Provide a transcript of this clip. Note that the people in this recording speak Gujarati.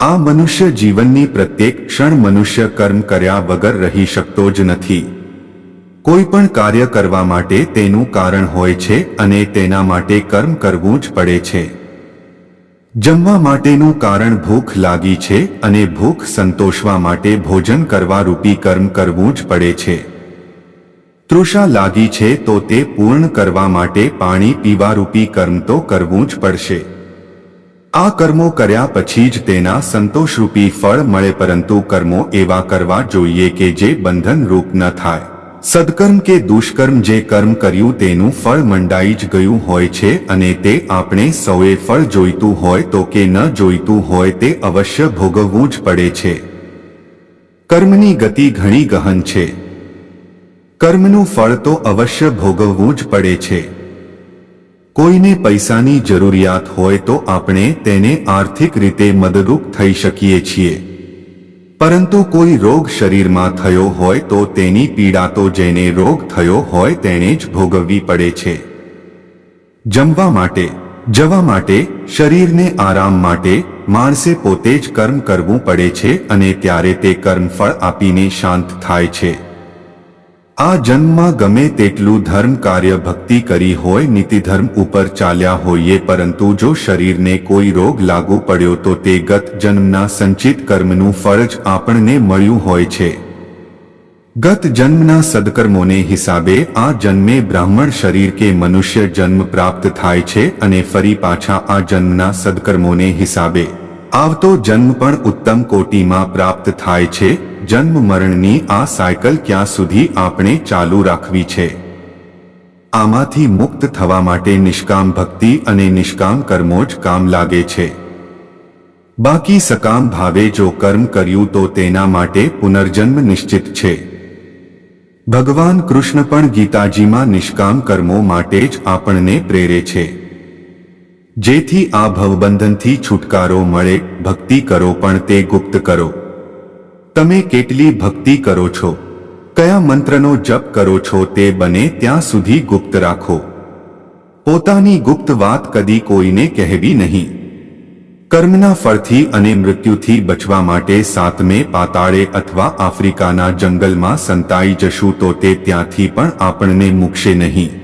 આ મનુષ્ય જીવનની પ્રત્યેક ક્ષણ મનુષ્ય કર્મ કર્યા વગર રહી શકતો જ નથી. કોઈ પણ કાર્ય કરવા માટે તેનું કારણ હોય છે અને તેના માટે કર્મ કરવું જ પડે છે. જમવા માટેનું કારણ ભૂખ લાગી છે અને ભૂખ સંતોષવા માટે ભોજન કરવા રૂપી કર્મ કરવું જ પડે છે. તૃષા લાગી છે તો તે પૂર્ણ કરવા માટે પાણી પીવા રૂપી કર્મ તો કરવું જ પડશે. આ કર્મો કર્યા પછી જ તેના સંતોષરૂપી ફળ મળે પરંતુ કર્મો એવા કરવા જોઈએ કે જે બંધન રૂપ ન થાય. સદકર્મ કે દુષ્કર્મ જે કર્મ કર્યું તેનું ફળ મંડાઈ જ ગયું હોય છે અને તે આપણે સૌએ ફળ જોઈતું હોય તો કે ન જોઈતું હોય તે અવશ્ય ભોગવવું જ પડે છે. કર્મની ગતિ ઘણી ગહન છે. કર્મનું ફળ તો અવશ્ય ભોગવવું જ પડે છે. કોઈને પૈસાની જરૂરિયાત હોય તો આપણે તેને આર્થિક રીતે મદદરૂપ થઈ શકીએ છીએ. પરંતુ કોઈ રોગ શરીરમાં થયો હોય તો તેની પીડા તો જેને રોગ થયો હોય તેણે જ ભોગવવી પડે છે. જમવા માટે, જવા માટે, શરીરને આરામ માટે માણસે પોતે જ કર્મ કરવું પડે છે અને ત્યારે તે કર્મફળ આપીને શાંત થાય છે. આ જન્મમાં ગમે તેટલું ધર્મ કાર્ય ભક્તિ કરી હોય નીતિધર્મ ઉપર ચાલ્યા હોઈએ, પરંતુ જો શરીરને કોઈ રોગ લાગુ પડ્યો તો તે ગત જન્મના સંચિત કર્મનું ફરજ આપણને મળ્યું હોય છે. ગત જન્મના સદકર્મોને હિસાબે આ જન્મે બ્રાહ્મણ શરીર કે મનુષ્ય જન્મ પ્રાપ્ત થાય છે અને ફરી પાછા આ જન્મના સદકર્મોને હિસાબે. આવતો જન્મ પણ ઉત્તમ કોટીમાં પ્રાપ્ત થાય છે. જન્મ મરણની આ સાયકલ ક્યાં સુધી આપણે ચાલુ રાખવી છે? આમાંથી મુક્ત થવા માટે નિષ્કામ ભક્તિ અને નિષ્કામ કર્મો જ કામ લાગે છે. બાકી સકામ ભાવે જો કર્મ કર્યું તો તેના માટે પુનર્જન્મ નિશ્ચિત છે. ભગવાન કૃષ્ણ પણ ગીતાજીમાં નિષ્કામ કર્મો માટે જ આપણને પ્રેરે છે. જેથી આ ભવબંધનથી છુટકારો મળે, ભક્તિ કરો પણ તે ગુપ્ત કરો. તમે કેટલી ભક્તિ કરો છો? કયા મંત્રનો જપ કરો છો તે બને ત્યાં સુધી ગુપ્ત રાખો. પોતાની ગુપ્ત વાત કદી કોઈને કહેવી નહીં. કર્મના ફળથી અને મૃત્યુથી બચવા માટે સાતમે પાતાળે અથવા આફ્રિકાના જંગલમાં સંતાઈ જશું તો તે ત્યાંથી પણ આપણને મૂકશે નહીં.